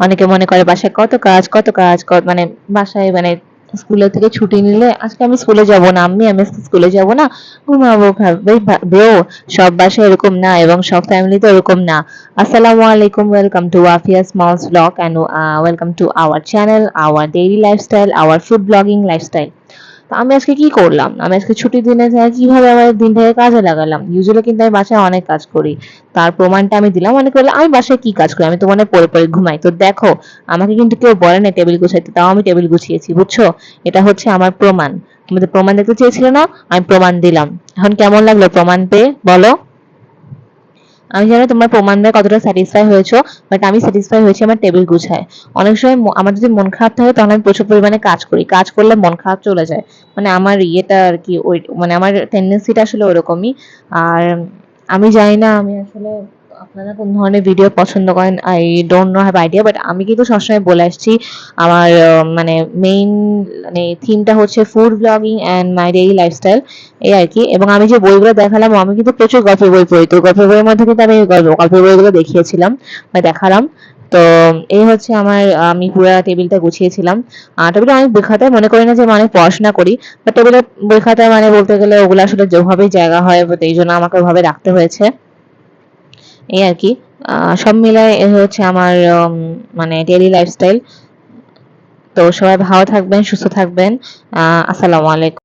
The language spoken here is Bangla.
অনেকে মনে করে বাসায় কত কাজ কত কাজ মানে বাসায় মানে স্কুলে থেকে ছুটি নিলে আজকে আমি স্কুলে যাব না আমি আমি স্কুলে যাব না, ঘুমাবো, ভাববে ব্রো সব বাসায় এরকম না এবং সব ফ্যামিলিতে এরকম না। আসসালামু আলাইকুম welcome to Wafia smalls blog and welcome to our channel our daily lifestyle our food blogging lifestyle তো আমি আজকে কি করলাম? আমি আজকে ছুটির দিনে কীভাবে আমার দিনটাকে কাজে লাগালাম? ইউজুয়ালি কিন্তু আমি বাসায় অনেক কাজ করি। তার প্রমাণটা আমি দিলাম। অনেক বলে, আমি বাসায় কি কাজ করি? আমি তো মনে পড়ে পড়ে ঘুমাই। তো দেখো, আমাকে কিন্তু কেউ বলে না টেবিল গুছাইতে। তাও আমি টেবিল গুছিয়েছি, বুঝছ? এটা হচ্ছে আমার প্রমাণ। আমাদের প্রমাণ দেখতে চেয়েছিল না? আমি প্রমাণ দিলাম। এখন কেমন লাগল প্রমাণ পেয়ে? বলো। আমি জানি তোমার প্রমাণ দেয় কতটা স্যাটিসফাই হয়েছো বাট আমি স্যাটিসফাই হয়েছি আমার টেবিল গুছায়। অনেক সময় আমার যদি মন খারাপ থাকে, তখন আমি প্রচুর পরিমাণে কাজ করি। কাজ করলে মন খারাপ চলে যায়। মানে আমার ইয়েটা আর কি ওই মানে আমার টেন্ডেন্সিটা আসলে ওরকমই। আর আমি জানি না, আমি আসলে আপনারা কোন ধরনের ভিডিও পছন্দ করেন I don't know have idea but আমি কিন্তু সবসময় বলে আসছি, আমার মানে মেইন মানে থিমটা হচ্ছে food blogging and my daily lifestyle এই আর কি। এবং আমি যে বইগুলো দেখালাম, আমি কিন্তু প্রচুর গল্পের বই পড়ি, তো গল্পের বইয়ের মধ্যে কিন্তু আমি গল্প- গল্পের বইগুলো দেখিয়েছিলাম বা দেখালাম। তো এই হচ্ছে আমার, আমি পুরো টেবিলটা গুছিয়েছিলাম। আর টেবিলে আমি বই খাতায় মনে করি না যে মানে পড়াশোনা করি বা টেবিলে বই খাতায় মানে বলতে গেলে ওগুলো আসলে যেভাবেই জায়গা হয় এই জন্য আমাকে ওভাবে রাখতে হয়েছে। এই আর কি। সব মিলায় হচ্ছে আমার মানে ডেইলি লাইফস্টাইল তো সবাই ভালো থাকবেন, সুস্থ থাকবেন। আসসালামু আলাইকুম।